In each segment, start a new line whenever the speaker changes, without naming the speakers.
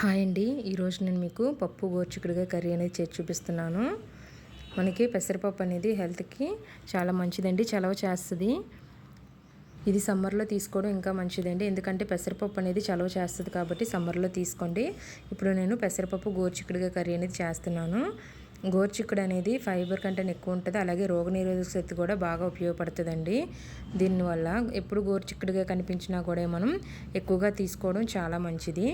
Hi అండి. ఈరోజు నేను మీకు పప్పు గోర్చికుడుగా కర్రీ అనేది చేసి చూపిస్తున్నాను. మనకి పెసరపప్పు అనేది హెల్త్కి చాలా మంచిదండి చలవ చేస్తుంది. ఇది సమ్మర్లో తీసుకోవడం ఇంకా మంచిదండి. ఎందుకంటే పెసరపప్పు అనేది చలవ చేస్తుంది కాబట్టి సమ్మర్లో తీసుకోండి. ఇప్పుడు నేను పెసరపప్పు గోర్చికుడుగా కర్రీ అనేది చేస్తున్నాను. గోర్చిక్కుడు అనేది ఫైబర్ కంటెంట్ ఎక్కువ ఉంటుంది అలాగే రోగనిరోధక శక్తి కూడా బాగా ఉపయోగపడుతుందండి. దీనివల్ల ఎప్పుడు గోర్చిక్కుడుగా కనిపించినా కూడా మనం ఎక్కువగా తీసుకోవడం చాలా మంచిది.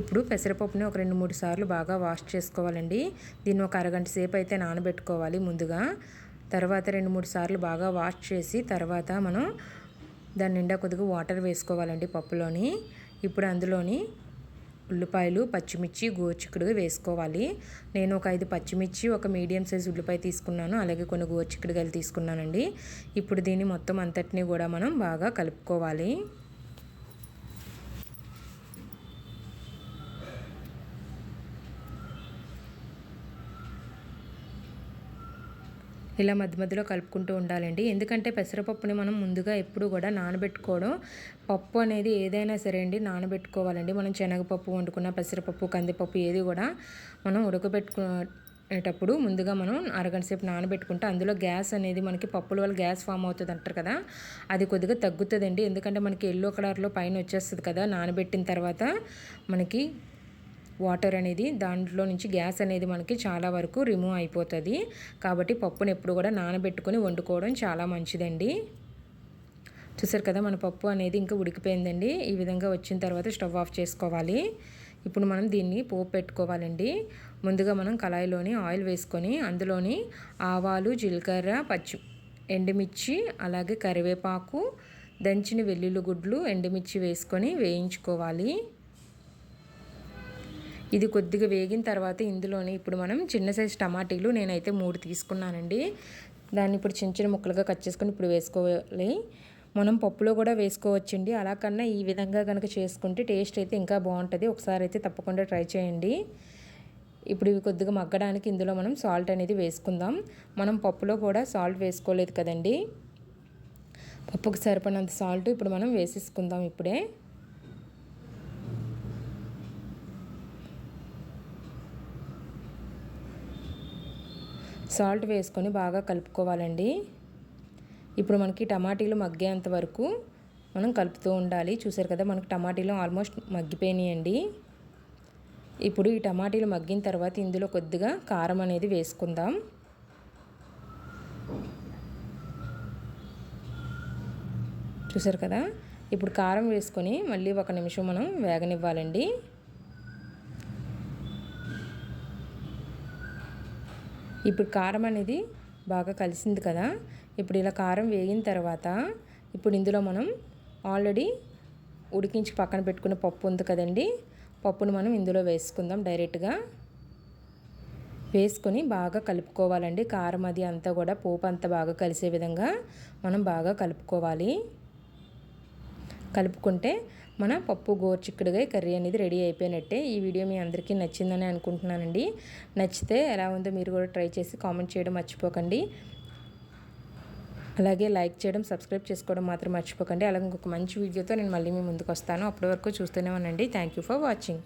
ఇప్పుడు పెసరపప్పుని ఒక రెండు మూడు సార్లు బాగా వాష్ చేసుకోవాలండి. దీన్ని ఒక అరగంట సేపు అయితే నానబెట్టుకోవాలి ముందుగా. తర్వాత రెండు మూడు సార్లు బాగా వాష్ చేసి తర్వాత మనం దాని నిండా కొద్దిగా వాటర్ వేసుకోవాలండి పప్పులోని. ఇప్పుడు అందులోని ఉల్లిపాయలు పచ్చిమిర్చి గోచిక్కుడుగా వేసుకోవాలి. నేను ఒక ఐదు పచ్చిమిర్చి ఒక మీడియం సైజ్ ఉల్లిపాయ తీసుకున్నాను. అలాగే కొన్ని గోచిక్కుడుగాయలు తీసుకున్నానండి. ఇప్పుడు దీన్ని మొత్తం అంతటిని కూడా మనం బాగా కలుపుకోవాలి. ఇలా మధ్య మధ్యలో కలుపుకుంటూ ఉండాలండి. ఎందుకంటే పెసరపప్పుని మనం ముందుగా ఎప్పుడు కూడా నానబెట్టుకోవడం పప్పు అనేది ఏదైనా సరే అండి నానబెట్టుకోవాలండి. మనం శనగపప్పు వండుకున్న పెసరపప్పు కందిపప్పు ఏది కూడా మనం ఉడకబెట్టుకునేటప్పుడు ముందుగా మనం అరగంట సేపు నానబెట్టుకుంటే అందులో గ్యాస్ అనేది మనకి పప్పుల వల్ల గ్యాస్ ఫామ్ అవుతుంది అంటారు కదా. అది కొద్దిగా తగ్గుతుందండి. ఎందుకంటే మనకి ఎల్లో కలర్లో పైన వచ్చేస్తుంది కదా నానబెట్టిన తర్వాత మనకి వాటర్ అనేది దాంట్లో నుంచి గ్యాస్ అనేది మనకి చాలా వరకు రిమూవ్ అయిపోతుంది. కాబట్టి పప్పుని ఎప్పుడు కూడా నానబెట్టుకొని వండుకోవడం చాలా మంచిదండి. చూసారు కదా మన పప్పు అనేది ఇంకా ఉడికిపోయిందండి. ఈ విధంగా వచ్చిన తర్వాత స్టవ్ ఆఫ్ చేసుకోవాలి. ఇప్పుడు మనం దీన్ని పోపు పెట్టుకోవాలండి. ముందుగా మనం కళాయిలోని ఆయిల్ వేసుకొని అందులోని ఆవాలు జీలకర్ర పచ్చి ఎండుమిర్చి అలాగే కరివేపాకు దంచిన వెల్లుల్లి గుడ్లు ఎండుమిర్చి వేసుకొని వేయించుకోవాలి. ఇది కొద్దిగా వేగిన తర్వాత ఇందులోనే ఇప్పుడు మనం చిన్న సైజు టమాటీలు నేనైతే మూడు తీసుకున్నానండి. దాన్ని ఇప్పుడు చిన్న చిన్న ముక్కలుగా కట్ చేసుకొని ఇప్పుడు వేసుకోవాలి. మనం పప్పులో కూడా వేసుకోవచ్చండి. అలా కన్నా ఈ విధంగా కనుక చేసుకుంటే టేస్ట్ అయితే ఇంకా బాగుంటుంది. ఒకసారి అయితే తప్పకుండా ట్రై చేయండి. ఇప్పుడు ఇవి కొద్దిగా మగ్గడానికి ఇందులో మనం సాల్ట్ అనేది వేసుకుందాం. మనం పప్పులో కూడా సాల్ట్ వేసుకోలేదు కదండి. పప్పుకు సరిపడినంత సాల్ట్ ఇప్పుడు మనం వేసేసుకుందాం ఇప్పుడే. సాల్ట్ వేసుకొని బాగా కలుపుకోవాలండి. ఇప్పుడు మనకి టమాటీలు మగ్గేంత వరకు మనం కలుపుతూ ఉండాలి. చూసారు కదా మనకి టమాటీలు ఆల్మోస్ట్ మగ్గిపోయినాయండి. ఇప్పుడు ఈ టమాటీలు మగ్గిన తర్వాత ఇందులో కొద్దిగా కారం అనేది వేసుకుందాం. చూసారు కదా ఇప్పుడు కారం వేసుకొని మళ్ళీ ఒక నిమిషం మనం వేగనివ్వాలండి. ఇప్పుడు కారం అనేది బాగా కలిసింది కదా. ఇప్పుడు ఇలా కారం వేగిన తర్వాత ఇప్పుడు ఇందులో మనం ఆల్రెడీ ఉడికించి పక్కన పెట్టుకున్న పప్పు ఉంది కదండి. పప్పును మనం ఇందులో వేసుకుందాం డైరెక్ట్గా. వేసుకొని బాగా కలుపుకోవాలండి. కారం అది అంతా కూడా పోపు అంతా బాగా కలిసే విధంగా మనం బాగా కలుపుకోవాలి. కలుపుకుంటే మన పప్పు గోర్చిక్కుడుగా కర్రీ అనేది రెడీ అయిపోయినట్టే ఈ వీడియో మీ అందరికీ నచ్చిందని అనుకుంటున్నానండి. నచ్చితే ఎలా ఉందో మీరు కూడా ట్రై చేసి కామెంట్ చేయడం మర్చిపోకండి. అలాగే లైక్ చేయడం సబ్స్క్రైబ్ చేసుకోవడం మాత్రం మర్చిపోకండి. అలాగే ఇంకొక మంచి వీడియోతో నేను మళ్ళీ మీ ముందుకు వస్తాను. అప్పటి వరకు చూస్తూనే ఉండండి. Thank you for watching.